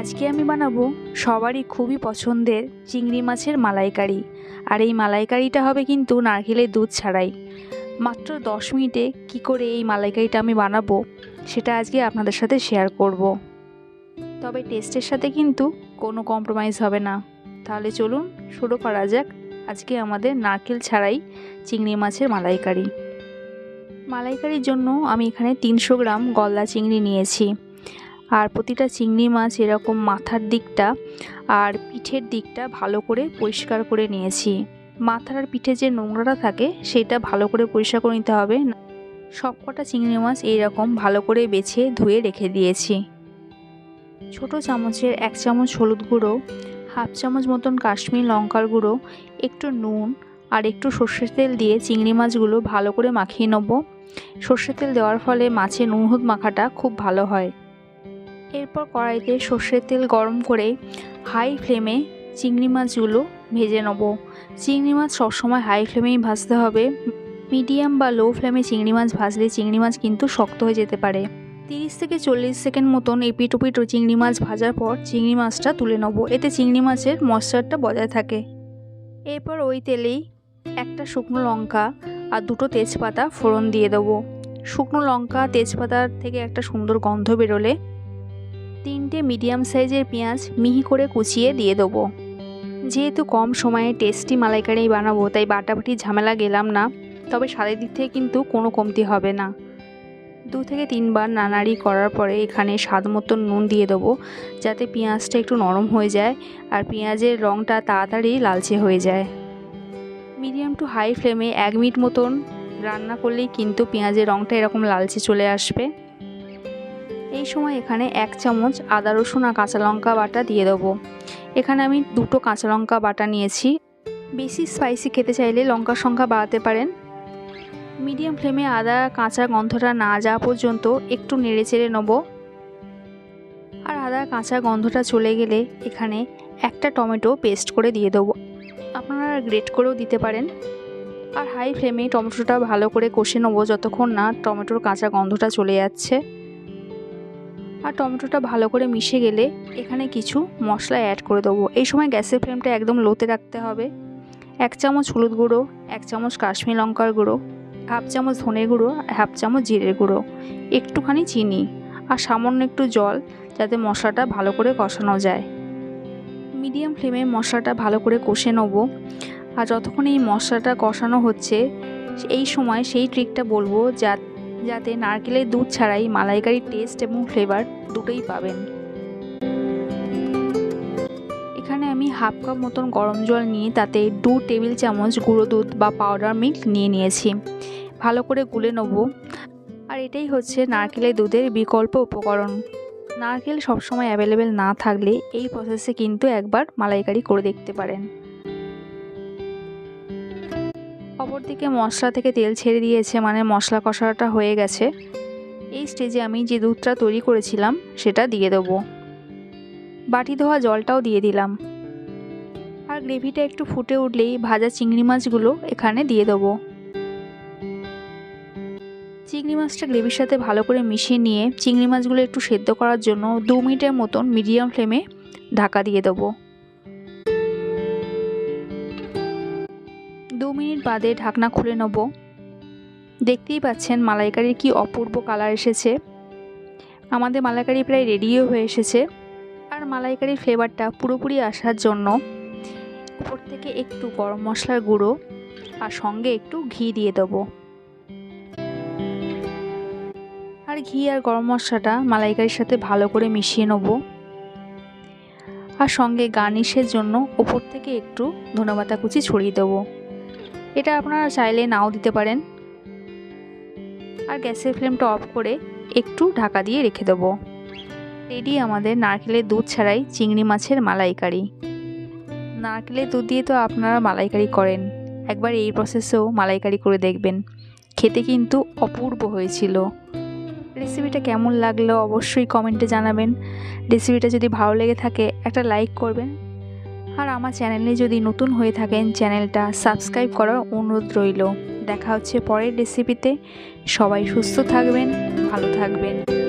আজকে আমি বানাবো সবারই খুবই পছন্দের চিংড়ি মাছের মালাইকারি। আর এই মালাইকারিটা হবে কিন্তু নারকেলের দুধ ছাড়াই। মাত্র দশ মিনিটে কি করে এই মালাইকারিটা আমি বানাবো, সেটা আজকে আপনাদের সাথে শেয়ার করব। তবে টেস্টের সাথে কিন্তু কোনো কম্প্রোমাইজ হবে না। তাহলে চলুন শুরু করা যাক আজকে আমাদের নারকেল ছাড়াই চিংড়ি মাছের মালাইকারি। মালাইকারির জন্য আমি এখানে তিনশো গ্রাম গলদা চিংড়ি নিয়েছি। আর প্রতিটা চিংড়ি মাছ এরকম মাথার দিকটা আর পিঠের দিকটা ভালো করে পরিষ্কার করে নিয়েছি। মাথার আর পিঠে যে নোংরাটা থাকে, সেটা ভালো করে পরিষ্কার করে নিতে হবে। সব কটা চিংড়ি মাছ এইরকম ভালো করে বেছে ধুয়ে রেখে দিয়েছি। ছোট চামচের এক চামচ হলুদ গুঁড়ো, হাফ চামচ মতন কাশ্মীর লঙ্কার গুঁড়ো, একটু নুন আর একটু সর্ষের তেল দিয়ে চিংড়ি মাছগুলো ভালো করে মাখিয়ে নেব। সর্ষের তেল দেওয়ার ফলে মাছের নুন হলুদ মাখাটা খুব ভালো হয়। এরপর কড়াইতে সর্ষের তেল গরম করে হাই ফ্লেমে চিংড়ি মাছগুলো ভেজে নেব। চিংড়ি মাছ সবসময় হাই ফ্লেমেই ভাজতে হবে। মিডিয়াম বা লো ফ্লেমে চিংড়ি মাছ ভাজলে চিংড়ি মাছ কিন্তু শক্ত হয়ে যেতে পারে। তিরিশ থেকে চল্লিশ সেকেন্ড মতন এপিট ওপিট চিংড়ি মাছ ভাজার পর চিংড়ি মাছটা তুলে নেব। এতে চিংড়ি মাছের মশলাটা বজায় থাকে। এরপর ওই তেলেই একটা শুকনো লঙ্কা আর দুটো তেজপাতা ফোড়ন দিয়ে দেবো। শুকনো লঙ্কা তেজপাতার থেকে একটা সুন্দর গন্ধ বেরোলে তিনটে মিডিয়াম সাইজের পেঁয়াজ মিহি করে কুচিয়ে দিয়ে দেবো। যেহেতু কম সময়ে টেস্টি মালাইকারি বানাবো, তাই বাটাবাটি ঝামেলা গেলাম না। তবে স্বাদের দিক থেকে কিন্তু কোনো কমতি হবে না। দু থেকে তিনবার নানাড়ি করার পরে এখানে স্বাদ মতন নুন দিয়ে দেবো, যাতে পেঁয়াজটা একটু নরম হয়ে যায় আর পেঁয়াজের রঙটা তাড়াতাড়ি লালচে হয়ে যায়। মিডিয়াম টু হাই ফ্লেমে এক মিনিট মতন রান্না করলেই কিন্তু পেঁয়াজের রঙটা এরকম লালচে চলে আসবে। এই সময় এখানে এক চামচ আদা, রসুন আর কাঁচা লঙ্কা বাটা দিয়ে দেবো। এখানে আমি দুটো কাঁচা লঙ্কা বাটা নিয়েছি। বেশি স্পাইসি খেতে চাইলে লঙ্কার সংখ্যা বাড়াতে পারেন। মিডিয়াম ফ্লেমে আদা, কাঁচা গন্ধটা না যাওয়া পর্যন্ত একটু নেড়ে চেড়ে নেব। আর আদা, কাঁচা গন্ধটা চলে গেলে এখানে একটা টমেটো পেস্ট করে দিয়ে দেবো। আপনারা গ্রেট করেও দিতে পারেন। আর হাই ফ্লেমে টমেটোটা ভালো করে কষে নেব যতক্ষণ না টমেটোর কাঁচা গন্ধটা চলে যাচ্ছে। আর টমেটোটা ভালো করে মিশে গেলে এখানে কিছু মশলা অ্যাড করে দেবো। এই সময় গ্যাসের ফ্লেমটা একদম লোতে রাখতে হবে। এক চামচ হলুদ গুঁড়ো, এক চামচ কাশ্মীর লঙ্কার গুঁড়ো হাফ চামচ ধনে গুঁড়ো আর হাফ চামচ জিরের গুঁড়ো, একটুখানি চিনি আর সামান্য একটু জল যাতে মশলাটা ভালো করে কষানো যায়। মিডিয়াম ফ্লেমে মশলাটা ভালো করে কষে নেব আর যতক্ষণ এই মশলাটা কষানো হচ্ছে, এই সময় সেই ট্রিকটা বলব যা যাতে নারকেলের দুধ ছাড়াই মালাইকারির টেস্ট এবং ফ্লেভার দুটোই পাবেন। এখানে আমি হাফ কাপ মতন গরম জল নিয়ে তাতে দু টেবিল চামচ গুঁড়ো দুধ বা পাউডার মিল্ক নিয়ে নিয়েছি। ভালো করে গুলে নেব। আর এটাই হচ্ছে নারকেলের দুধের বিকল্প উপকরণ। নারকেল সবসময় অ্যাভেলেবেল না থাকলে এই প্রসেসে কিন্তু একবার মালাইকারি করে দেখতে পারেন। অপরদিকে মশলা থেকে তেল ছেড়ে দিয়েছে মানে মশলা কষাটা হয়ে গেছে। এই স্টেজে আমি যে দুধটা তৈরি করেছিলাম, সেটা দিয়ে দেবো। বাটি ধোয়া জলটাও দিয়ে দিলাম। আর গ্রেভিটা একটু ফুটে উঠলেই ভাজা চিংড়ি মাছগুলো এখানে দিয়ে দেবো। চিংড়ি মাছটা গ্রেভির সাথে ভালো করে মিশিয়ে নিয়ে, চিংড়ি মাছগুলো একটু সেদ্ধ করার জন্য দু মিনিটের মতন মিডিয়াম ফ্লেমে ঢাকা দিয়ে দেবো। বাদে ঢাকনা খুলে নেব। দেখতেই পাচ্ছেন মালাইকারির কি অপূর্ব কালার এসেছে। আমাদের মালাইকারি প্রায় রেডিও হয়ে এসেছে। আর মালাইকারির ফ্লেভারটা পুরোপুরি আসার জন্য উপর থেকে একটু গরম মশলার গুঁড়ো আর সঙ্গে একটু ঘি দিয়ে দেবো। আর ঘি আর গরম মশলাটা মালাইকারির সাথে ভালো করে মিশিয়ে নেব। আর সঙ্গে গার্নিশের জন্য ওপর থেকে একটু ধনেপাতা কুচি ছড়িয়ে দেবো। এটা আপনারা চাইলে নাও দিতে পারেন। আর গ্যাসের ফ্লেমটা অফ করে একটু ঢাকা দিয়ে রেখে দেবো। রেডি আমাদের নারকেলের দুধ ছাড়াই চিংড়ি মাছের মালাইকারি। নারকেলের দুধ দিয়ে তো আপনারা মালাইকারি করেন। একবার এই প্রসেসেও মালাইকারি করে দেখবেন। খেতে কিন্তু অপূর্ব হয়েছিল। রেসিপিটা কেমন লাগল অবশ্যই কমেন্টে জানাবেন। রেসিপিটা যদি ভালো লেগে থাকে একটা লাইক করবেন। আর আমার চ্যানেলে যদি নতুন হয়ে থাকেন, চ্যানেলটা সাবস্ক্রাইব করার অনুরোধ রইল। দেখা হচ্ছে পরের রেসিপিতে সবাই সুস্থ থাকবেন, ভালো থাকবেন।